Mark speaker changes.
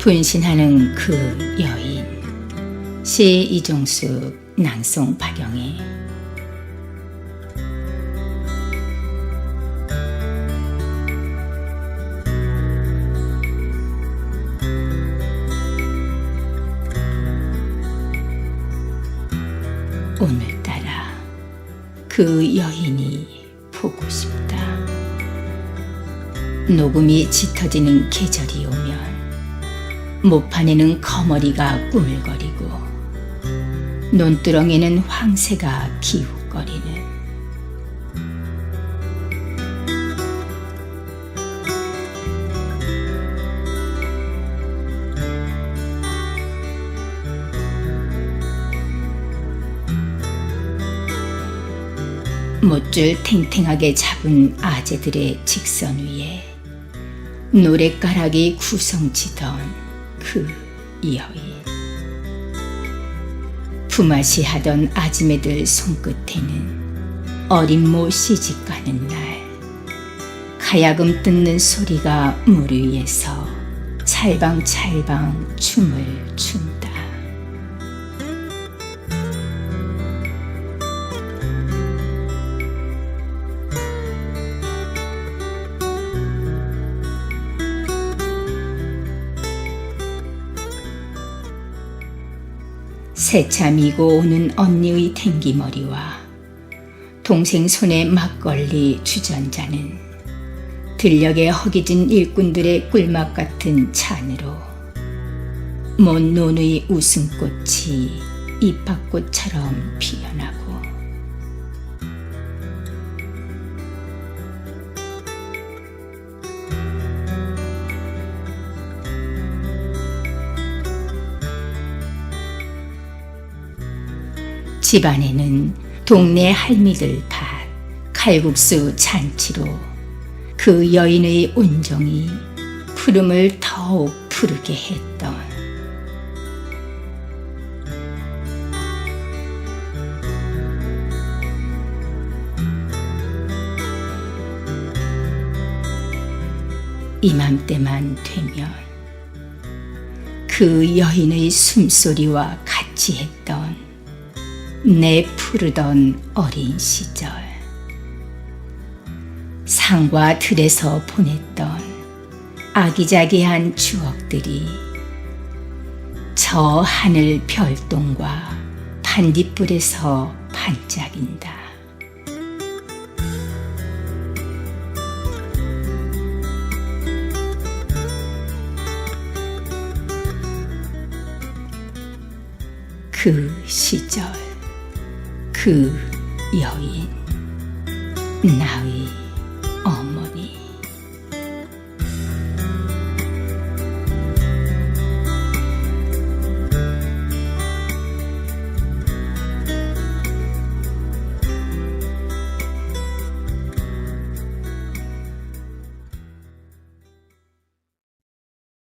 Speaker 1: 분신하는 그 여인 시 이종숙 낭송 박영애 오늘따라 그 여인이 보고 싶다. 녹음이 짙어지는 계절이 오면 모판에는 거머리가 꾸물거리고 논두렁에는 황새가 기웃거리는 못줄 탱탱하게 잡은 아재들의 직선 위에 노랫가락이 구성지던 그 여인 품앗이 하던 아지매들 손끝에는 어린 모 시집 가는 날 가야금 뜯는 소리가 물 위에서 찰방찰방 춤을 미고 오는 언니의 탱기머리와 동생 손에 막걸리 주전자는 들녘에 허기진 일꾼들의 꿀맛 같은 찬으로 먼 논의 웃음꽃이 입학꽃처럼 피어나고 집안에는 동네 할미들 밭, 칼국수 잔치로 그 여인의 온정이 푸름을 더욱 푸르게 했던. 이맘때만 되면 그 여인의 숨소리와 같이 했던 내 푸르던 어린 시절 상과 들에서 보냈던 아기자기한 추억들이 저 하늘 별똥과 반딧불에서 반짝인다. 그 시절 그 여인 나의